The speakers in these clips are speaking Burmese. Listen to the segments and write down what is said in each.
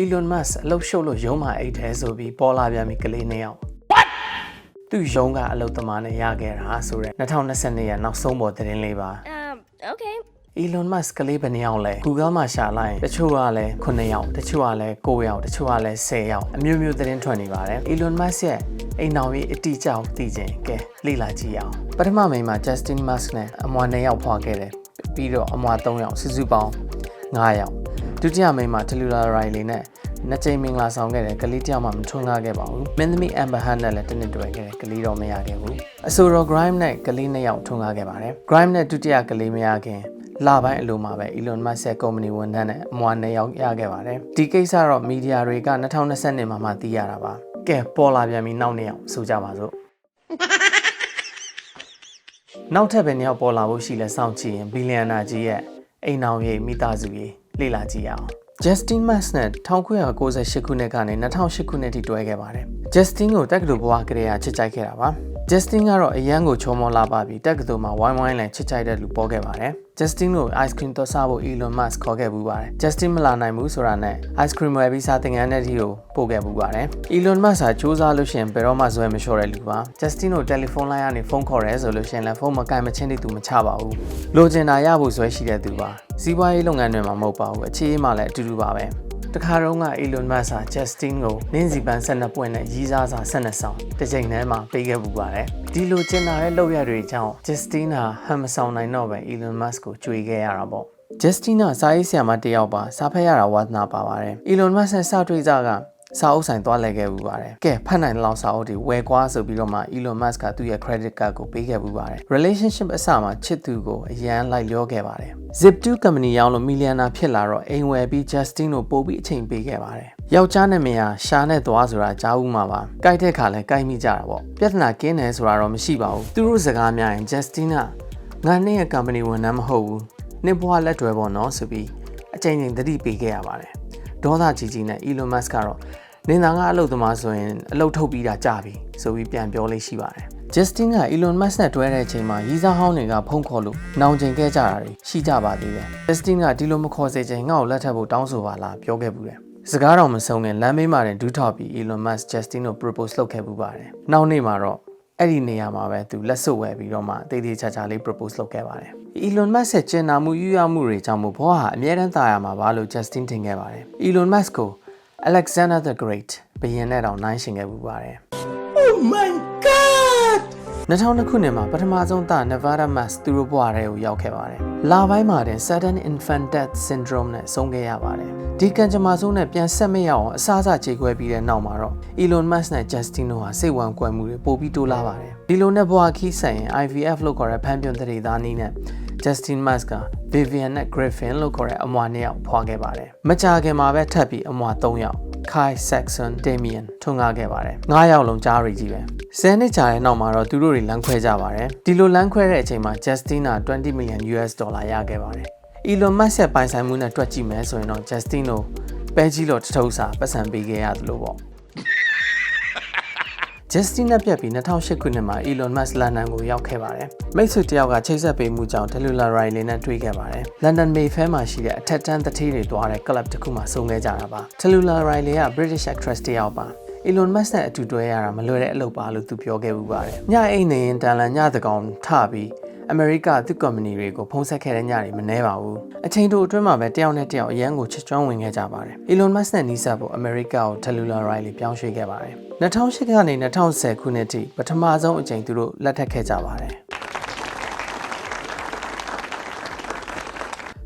Elon Musk အလုပ်ရှုပ်လို့ရုံးမှာအိတ်ထဲဆိုပြီးပေါ်လာပြန်ပြီကလေးနှစ်ယောက်သူရုံးကအလုပ်သမားနဲ့ရခဲ့တာဆိုတော့2022ရဲ့နောက်ဆုံးပေါ်သတင်းလေးပါ Um, okay. Elon Musk ကလေးဘယ်နှစ်ယောက်လဲ Google မှာရှာလိုက်ရင်တချို့ကလည်း9ယောက်တချို့ကလည်း9ယောက်တချို့ကလည်း10ယောက်အမျိုးမျိုးသတင်းထွက်နေပါတယ် Elon Musk ရဲ့အိမ်တော်ကြီးအတိအကျကိုသိခြင်းကဲလေ့လာကြည့်အောင်ပထမမိန်းမှာ Justin Musk နဲ့အမွာ2ယောက်ဖွာခဲ့တယ်ပြီးတော့အမွာ3ယောက်စုစုပေါင်း9ယောက် ဒုတိယမိန်းမှာ Taylor Riley နဲ့နှစ်ကြိမ်မင်္ဂလာဆောင်ခဲ့တယ်ကလေးတယောက်မှမထွန်းကားခဲ့ပါဘူးမင်းသမီး Amber Heard နဲ့လည်းတစ်နှစ်တွေ့ခဲ့တယ်ကလေးတော့မရခဲ့ဘူးအဆိုတော် Grime နဲ့ကလေးနှစ်ယောက်ထွန်းကားခဲ့ပါတယ် Grime နဲ့ဒုတိယကလေးမရခင်လပိုင်းအလိုမှာပဲ Elon Musk ရဲ့ company ဝန်ထမ်းနဲ့အမွာနှစ်ယောက်ရခဲ့ပါတယ်ဒီကိစ္စတော့မီဒီယာတွေက2020မှာမှသိရတာပါကဲပေါ်လာပြန်ပြီနောက်နှစ်ယောက်ဆိုကြပါစို့နောက်ထပ်ပဲနှစ်ယောက်ပေါ်လာဖို့ရှိလဲစောင့်ကြည့်ရင်ဘီလီယံနာကြီးရဲ့အိမ်အောင်ရေးမိသားစုရေး လေ့လာကြည့်ရအောင် Justin Musk နဲ့1998ခုနှစ်ကနေ2008ခုနှစ်ထိတွဲခဲ့ပါတယ် Justin ကိုတက္ကသိုလ်ဘဝကလေးကချစ်ကြိုက်ခဲ့တာပါ Justin ကတော့အရန်ကိုချောမောလာပါပြီးတက္ကသိုလ်မှာဝိုင်းဝိုင်းလည်းချစ်ကြိုက်တဲ့လူပေါ်ခဲ့ပါတယ် Justin ကို ice cream တော့စားဖို့ Elon Musk ခေါ်ခဲ့ပူပါတယ် Justin မလာနိုင်ဘူးဆိုတာနဲ့ ice cream ဝယ်ပြီးစားသင်ခန်းတဲ့ထီကိုပို့ခဲ့ပူပါတယ် Elon Musk ကစူးစမ်းလို့ရှိရင်ဘယ်တော့မှဇွဲမလျှော့တဲ့လူပါ Justin ကိုတယ်လီဖုန်းလိုင်းကနေဖုန်းခေါ်ရဲဆိုလို့ရှိရင်လည်းဖုန်းမကင်မချင်းတိသူမချပါဘူးလိုချင်တာရဖို့ဇွဲရှိတဲ့သူပါစီးပွားရေးလုပ်ငန်းတွေမှာမဟုတ်ပါဘူးအခြေအေးမှလည်းအတူတူပါပဲ တခါတော့က Elon Musk က Justin ကိုနင်းစီပန်12ပွင့်နဲ့ရီးစားစာ12ဆောင်တစ်ချိန်တည်းမှာပေးခဲ့ပူပါတယ်ဒီလိုကျင်လာတဲ့လောက်ရတွေကြောင့် Justin ဟာဟမ်မဆောင်နိုင်တော့ပဲ Elon Musk ကိုကြွေခဲ့ရတာပေါ့ Justin ကစာရေးဆရာမတစ်ယောက်ပါစာဖတ်ရတာဝါသနာပါပါတယ် Elon Musk နဲ့စတွေ့ကြက စာအုပ်ဆိုင်သွားလဲခဲ့ပူပါတယ်။ကဲဖတ်နိုင်တဲ့လောက်စာအုပ်တွေဝယ်ကွာဆိုပြီးတော့မှ Elon Musk ကသူ့ရဲ့ credit card ကိုပေးခဲ့ပူပါတယ်။ relationship အစမှာချစ်သူကိုအရန်လိုက်လျောခဲ့ပါတယ်။ Zip2 company ရောင်းလို့ millionaire ဖြစ်လာတော့အိမ်ဝယ်ပြီး Justin ကိုပို့ပြီးအချိန်ပေးခဲ့ပါတယ်။ယောက်ျားနဲ့မယားရှာနဲ့သွားဆိုတာကြားဦးမှာပါ။ကြိုက်တဲ့ခါလဲကြိုက်မိကြတာပေါ့။ပြဿနာကင်းတယ်ဆိုတာတော့မရှိပါဘူး။သူတို့စကားများရင် Justin ကငါနဲ့ရဲ့ company ဝန်ထမ်းမဟုတ်ဘူး။နှစ်ဘွားလက်တွဲပေါ့နော်ဆိုပြီးအချိန်ချင်းသတိပေးခဲ့ရပါတယ်။ ဒေါသကြီးကြီးနဲ့ Elon Musk ကတော့နင်သာကအလုပ်သမားဆိုရင်အလုပ်ထုတ်ပြီးတာကြပြီဆိုပြီးပြန်ပြောလေးရှိပါတယ်။ Justin က Elon Musk နဲ့တွဲတဲ့အချိန်မှာရီးစားဟောင်းတွေကဖုန်းခေါ်လို့နောင်ကျင်ခဲ့ကြတာတွေရှိကြပါသေးတယ်။ Justin ကဒီလိုမခေါ်စေချင်ငါ့ကိုလက်ထပ်ဖို့တောင်းဆိုပါလားပြောခဲ့ဘူးတယ်။စကားတော်မဆုံးခင်လမ်းမေးမှာတင်ဒူးထောက်ပြီး Elon Musk Justin ကို propose လုပ်ခဲ့ပူပါတယ်။နောက်နေ့မှာတော့ အဲ့ဒီနေရာမှာပဲသူလက်စွပ်ဝယ်ပြီးတော့မှတေးသေးချာချာလေး propose လုပ်ခဲ့ပါတယ်။ Elon Musk ရဲ့ကျင်နာမှုယူရမှုတွေကြောင့်မို့ဘဝဟာအမြဲတမ်းသာရမှာပါလို့ Justin ထင်ခဲ့ပါတယ်။ Elon Musk ကို Alexander the Great ဘယင်နဲ့တောင်နိုင်ရှင်ခဲ့ပူပါတယ်။ 2002ခုနှစ်မှာပထမဆုံးသား Nevada Musk သူတို့ဘဝထဲကိုရောက်ခဲ့ပါတယ်။လာပိုင်းမှာတင် sudden infant death syndrome နဲ့ဆုံးခဲ့ရပါတယ်။ဒီကံကြမ္မာဆုံးနဲ့ပြန်ဆက်မရအောင်အစားအစာခြေခွဲပြီးတဲ့နောက်မှာတော့ Elon Musk နဲ့ Justin တို့ဟာစိတ်ဝမ်းကွယ်မှုတွေပိုပြီးတိုးလာပါတယ်။ဒီလိုနဲ့ဘဝခီးဆိုင်ရင် IVF လို့ခေါ်တဲ့ဖန်ပြွန်တရေသားနည်းနဲ့ Justin Musk က Vivian နဲ့ Griffin လို့ခေါ်တဲ့အမွာနှစ်ယောက်ဖွာခဲ့ပါတယ်။မကြာခင်မှာပဲထပ်ပြီးအမွာ၃ယောက် Kai Saxon Damien ထွန်းကားခဲ့ပါတယ်။၅ယောက်လုံးကြားရီကြီးပဲ။ဆယ်နှစ်ကြာတဲ့နောက်မှာတော့သူတို့တွေလမ်းခွဲကြပါတယ်။ဒီလိုလမ်းခွဲတဲ့အချိန်မှာ Justin က20 million US ဒေါ်လာရခဲ့ပါတယ်။ Elon Musk ရဲ့ပိုင်ဆိုင်မှုနဲ့တွက်ကြည့်မယ်ဆိုရင်တော့ Justin တို့ပဲကြီးလို့တထုပ်စာပတ်စံပေးခဲ့ရတယ်လို့ပေါ့။ Justin နဲ့ပြက်ပြီး2008ခုနှစ်မှာ Elon Musk လန်ဒန်ကိုရောက်ခဲ့ပါတယ်။မိတ်ဆွေတယောက်ကချိတ်ဆက်ပေးမှုကြောင့် Taylor Riley နဲ့တွေ့ခဲ့ပါတယ်။ London Mayfair မှာရှိတဲ့အထက်တန်းတထေးတွေတွားတဲ့ club တစ်ခုမှာဆုံခဲ့ကြတာပါ။ Taylor Riley က British actress တယောက်ပါ။ Elon Musk နဲ့အတူတွဲရတာမလွယ်တဲ့အလုပ်ပါလို့သူပြောခဲ့ပူပါတယ်။ညအိမ်နေရင်တန်လန်ညတကောင်ထပြီး အမေရိကသူ့ကုမ္ပဏီတွေကိုဖုံးဆက်ခဲ့တဲ့ညတွေမနှဲပါဘူး။အချိန်တိုအတွင်းမှာပဲတယောက်နဲ့တယောက်အရန်ကိုချစ်ကျွမ်းဝင်ခဲ့ကြပါတယ်။ Elon Musk နဲ့နီးစပ်ဖို့အမေရိကကို Taylor Riley ပြောင်းရွှေ့ခဲ့ပါတယ်။2008ကနေ2010ခုနှစ်ထိပထမဆုံးအကြိမ်သူတို့လက်ထပ်ခဲ့ကြပါတယ်။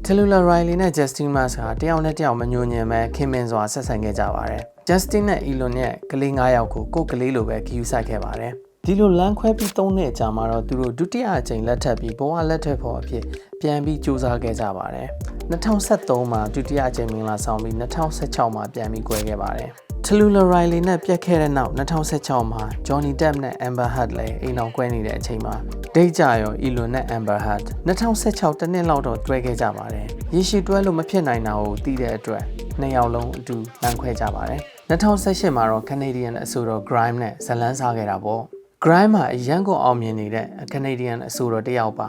Taylor Riley နဲ့ Justin Musk ဟာတယောက်နဲ့တယောက်မညှို့ညင်ပဲခင်မင်စွာဆက်ဆံခဲ့ကြပါတယ်။ Justin နဲ့ Elon ရဲ့ကလေး9ယောက်ကိုကိုယ်ကလေးလိုပဲဂရုစိုက်ခဲ့ပါတယ်။ ဒီလိုလမ်းခွဲပြီး3နှစ်ကြာမှာတော့သူတို့ဒုတိယအကြိမ်လက်ထပ်ပြီးဘဝလက်ထပ်ဖို့အဖြစ်ပြန်ပြီးစူးစမ်းခဲ့ကြပါတယ်။2013မှာဒုတိယအကြိမ်မင်္ဂလာဆောင်ပြီး2016မှာပြန်ပြီး꿰ခဲ့ပါတယ်။ Taylor Riley နဲ့ပြတ်ခဲ့တဲ့နောက်2016မှာ Johnny Depp နဲ့ Amber Heard လည်းအိမ်အောင်꿰နေတဲ့အချိန်မှာဒိတ်ကြရော Elon နဲ့ Amber Heard 2016တနှစ်လောက်တော့တွဲခဲ့ကြပါတယ်။ရေရှည်တွဲလို့မဖြစ်နိုင်တာကိုသိတဲ့အတွက်နှစ်ယောက်လုံးအတူလမ်းခွဲကြပါတယ်။2018မှာတော့ Canadian အဆိုတော် Grime နဲ့ဇလန်းစားခဲ့တာပေါ့။ grind မှာအရန်ကိုအောင်မြင်နေတဲ့ Canadian အဆိုတော်တစ်ယောက်ပါ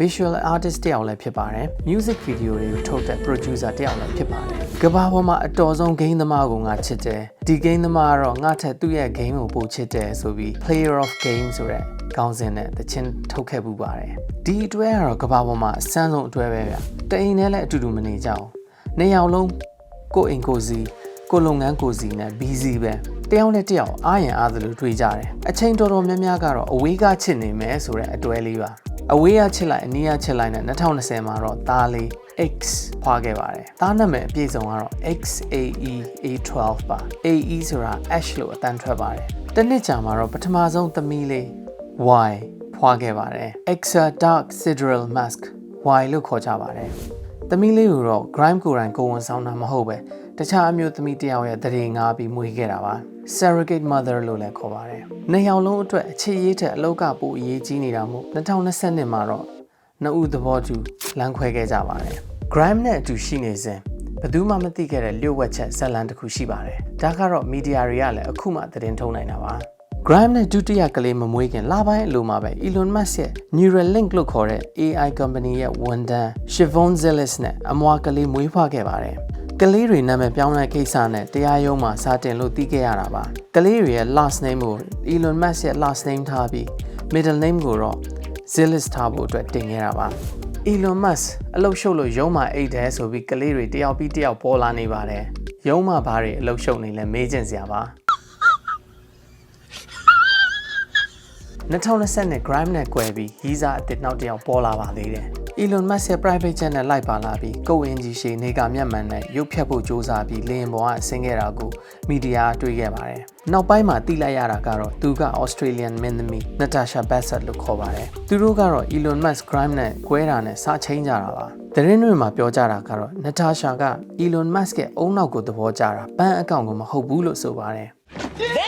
visual artist တစ်ယောက်လည်းဖြစ်ပါတယ် music video တွေကိုထုတ်တဲ့ producer တစ်ယောက်လည်းဖြစ်ပါတယ်ကမ္ဘာပေါ်မှာအတော်ဆုံး game သမားကိုငါချစ်တယ်ဒီ game သမားကတော့ငါထက်သူ့ရဲ့ game ကိုပိုချစ်တယ်ဆိုပြီး player of game ဆိုတဲ့ကောင်းစင်နဲ့တချင်းထုတ်ခဲ့ပူပါတယ်ဒီအတွဲကတော့ကမ္ဘာပေါ်မှာအဆန်းဆုံးအတွဲပဲဗျတအိမ်နဲ့လည်းအတူတူမနေကြအောင်နှစ်ယောက်လုံးကိုယ့်အိမ်ကိုယ်စီ ကိုယ်လုပ်ငန်းကိုယ်စီနဲ့ busy ပဲတယောက်နဲ့တယောက်အားရင်အားသလိုတွေ့ကြတယ်အချိန်တော်တော်များများကတော့အဝေးကချစ်နေမယ်ဆိုတဲ့အတွဲလေးပါအဝေးကချစ်လိုက်အနီးကချစ်လိုက်နဲ့2020မှာတော့သားလေး X ဖွာခဲ့ပါတယ်။သားနာမည်အပြည့်စုံကတော့ XAE A12 ပါ AE ဆိုတာ Ash လို့အတန်းထွက်ပါတယ်။တစ်နှစ်ကြာမှာတော့ပထမဆုံးသမီးလေး Y ဖွာခဲ့ပါတယ်။ Exa Dark Sidereal Mask Y လို့ခေါ်ကြပါတယ်။သမီးလေးကိုတော့ Grime ကိုယ်တိုင်ကိုယ်ဝန်ဆောင်တာမဟုတ်ပဲ တခြားအမျိုးသမီးတစ်ယောက်ရဲ့တရေငါပြီးမွေးခဲ့တာပါ surrogate mother လို့လည်းခေါ်ပါတယ်။နှစ်ယောက်လုံးအတွက်အခြေရေးထက်အလောက်ကပိုအရေးကြီးနေတာမို့2020မှာတော့နှစ်ဦးသဘောတူလမ်းခွဲခဲ့ကြပါတယ်။ Grime နဲ့အတူရှိနေစဉ်ဘယ်သူမှမသိခဲ့တဲ့လျှို့ဝှက်ချက်ဇာတ်လမ်းတစ်ခုရှိပါတယ်။ဒါကတော့မီဒီယာတွေကလည်းအခုမှသတင်းထုတ်နိုင်တာပါ။ Grime နဲ့ဒုတိယကလေးမမွေးခင်လပိုင်းအလိုမှာပဲ Elon Musk ရဲ့ Neuralink လို့ခေါ်တဲ့ AI company ရဲ့ဝန်ထမ်း Siobhan Zilis နဲ့အမွာကလေးမွေးဖွားခဲ့ပါတယ်။ ကလေးတွေနာမည်ပြောင်းတဲ့ကိစ္စနဲ့တရားရုံးမှာစာတင်လို့သိခဲ့ရတာပါ။ကလေးတွေရဲ့ last name ကို Elon Musk ရဲ့ last name ထားပြီး middle name ကိုတော့ Zilis ထားဖို့အတွက်တင်ခဲ့တာပါ။ Elon Musk အလုတ်ရှုပ်လို့ရုံးမှာအိတ်တယ်ဆိုပြီးကလေးတွေတယောက်ပြီးတယောက်ပေါ်လာနေပါတယ်။ရုံးမှာဘာတွေအလုတ်ရှုပ်နေလဲမေးချင်စရာပါ။2020နဲ့ Grime နဲ့꿰ပြီးရီးစားအစ်စ်နောက်တစ်ယောက်ပေါ်လာပါသေးတယ်။ Elon Musk ရဲ့ private jet နဲ့လိုက်ပါလာပြီးကုတ်အင်ဂျီရှည်နေကမျက်မှန်နဲ့ရုပ်ဖြတ်ဖို့စ조사ပြီးလေယာဉ်ပေါ်ကဆင်းခဲ့တာကိုမီဒီယာတွေ့ခဲ့ပါတယ်။နောက်ပိုင်းမှာသိလိုက်ရတာကတော့သူက Australian မင်းသမီး Natasha Bassett လို့ခေါ်ပါတယ်။သူတို့ကတော့ Elon Musk Grime နဲ့꿰တာနဲ့စချင်းကြတာပါ။သတင်းတွေမှာပြောကြတာကတော့ Natasha က Elon Musk ရဲ့အုံနောက်ကိုသဘောကျတာပန်းအကောင့်ကိုမဟုတ်ဘူးလို့ဆိုပါတယ်။